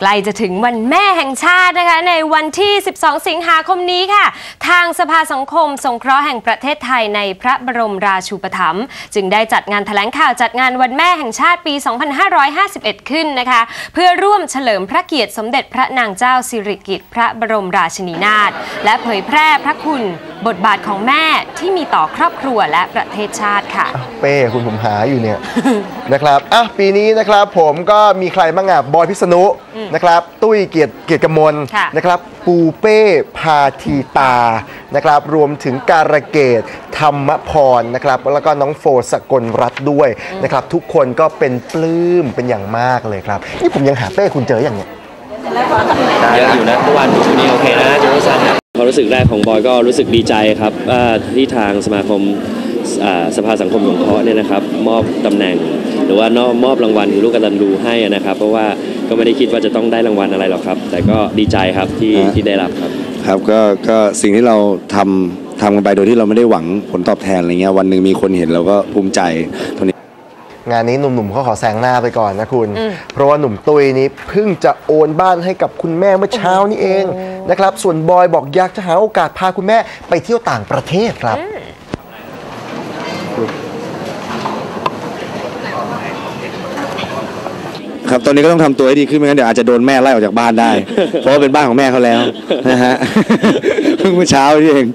ใกล้จะถึงวันแม่แห่งชาตินะคะ ในวันที่ 12 สิงหาคมนี้ค่ะ ทางสภาสังคม สงเคราะห์แห่งประเทศไทยในพระบรมราชูปถัมภ์จึงได้จัดงานแถลงข่าวจัดงานวันแม่แห่งชาติปี 2551 ขึ้นนะคะ เพื่อร่วมเฉลิมพระเกียรติสมเด็จพระนางเจ้าสิริกิติ์พระบรมราชินีนาถและเผยแพร่พระคุณ บทบาทของแม่ที่มีต่อครอบครัวและประเทศชาติค่ะ เป้คุณผมหาอยู่เนี่ย นะครับอะปีนี้นะครับผมก็มีใครบ้างอะบอยพิษณุนะครับ ตุ้ยเกียรติเกียรติกมลค่ะนะครับ ปูเป้พาทีตานะครับ รวมถึงการะเกดธรรมพรนะครับ แล้วก็น้องโฟสกลรัตน์ด้วยนะครับ ทุกคนก็เป็นปลื้มเป็นอย่างมากเลยครับนี่ผมยังหาเป้คุณเจออย่างเนี้ยเยอะอยู่นะเมื่อวานช่วงนี้โอเคนะเจอสันความ รู้สึกแรกของบอยก็รู้สึกดีใจครับว่าที่ทางสมาคมอ่าสภาสังคมสงเคราะห์เนี่ยนะครับมอบตำแหน่ง หรือว่ามอบมอบรางวัลลูกกตันดูให้นะครับ เพราะว่าก็ไม่ได้คิดว่าจะต้องได้รางวัลอะไรหรอกครับ แต่ก็ดีใจครับที่ฮะที่ได้รับครับครับก็ก็สิ่งที่เราทำทำกันไปโดยที่เราไม่ได้หวังผลตอบแทนอะไรเงี้ยวันหนึ่งมีคนเห็นเราก็ภูมิใจเท่านี้ งานนี้หนุ่มๆเขาขอแซงหน้าไปก่อนนะคุณอืมเพราะว่าหนุ่มตุยนี้เพิ่งจะโอนบ้านให้กับคุณแม่เมื่อเช้านี้เองนะครับ ส่วนบอยบอกอยากจะหาโอกาสพาคุณแม่ไปเที่ยวต่างประเทศครับ ครับตอนนี้ก็ต้องทำตัวให้ดีขึ้นไม่งั้นเดี๋ยวอาจจะโดนแม่ไล่ออกจากบ้านได้ เพราะว่าเป็นบ้านของแม่เขาแล้วนะฮะเพิ่งเมื่อเช้านี่เอง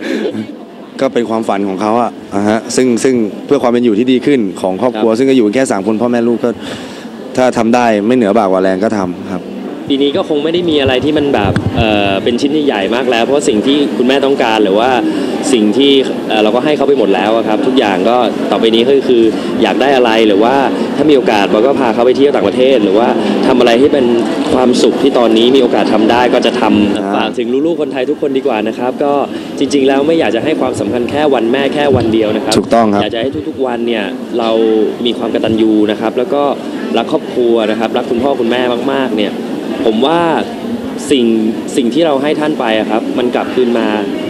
ก็เป็นความฝันของเขาอะนะฮะซึ่งซึ่งเพื่อความเป็นอยู่ที่ดีขึ้นของครอบครัว ซึ่งก็อยู่กันแค่สามคนพ่อแม่ลูกก็ถ้าทำได้ไม่เหนือบากกว่าแรงก็ทำครับ ปีนี้ก็คงไม่ได้มีอะไรที่มันแบบเอ่อเป็นชิ้นที่ใหญ่มากแล้ว เพราะสิ่งที่คุณแม่ต้องการหรือว่า สิ่งที่เอ่อเราก็ให้เขาไปหมดแล้วอะครับ ทุกอย่างก็ต่อไปนี้ก็คืออยากได้อะไรหรือว่าถ้ามีโอกาสเราก็พาเขาไปเที่ยวต่างประเทศ หรือว่าทำอะไรที่เป็นความสุขที่ตอนนี้มีโอกาสทำได้ก็จะทำฝากถึงลูกๆคนไทยทุกคนดีกว่านะครับ ก็จริง ๆ แล้วไม่อยากจะให้ความสำคัญแค่วันแม่แค่วันเดียวนะครับถูกต้องครับอยากจะให้ทุกๆวันเนี่ยเรามีความกตัญญูนะครับ แล้วก็รักครอบครัวนะครับ รักคุณพ่อคุณแม่มากๆเนี่ยผมว่า สิ่งสิ่งที่เราให้ท่านไปอะครับ มันกลับคืนมา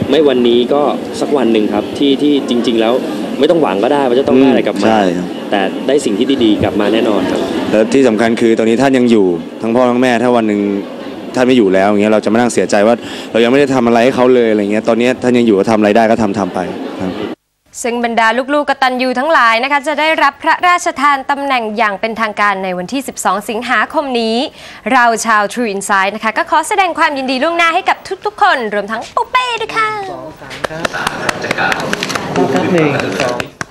ไม่วันนี้ก็สักวันหนึ่งครับที่ที่จริง ๆ แล้วไม่ต้องหวังก็ได้ว่าจะต้องได้อะไรกลับมาใช่ครับ แต่ได้สิ่งที่ดีๆกลับมาแน่นอนครับ แล้วที่สำคัญคือตอนนี้ท่านยังอยู่ทั้งพ่อทั้งแม่ถ้าวันหนึ่งท่านไม่อยู่แล้วอย่างเงี้ยเราจะมานั่งเสียใจว่า เรายังไม่ได้ทำอะไรให้เขาเลยอะไรเงี้ยตอนนี้ท่านยังอยู่ก็ทำอะไรได้ก็ทำทำไปครับ ซึ่งบรรดาลูกๆกตัญญูทั้งหลายนะคะจะได้รับพระราชทานตำแหน่งอย่างเป็นทางการในวันที่ 12 สิงหาคมนี้ เราชาว True Insight นะคะก็ขอแสดงความยินดีล่วงหน้าให้กับทุกๆ คน รวมทั้งปุ๊เป้ด้วยค่ะครับหนึ่งสอง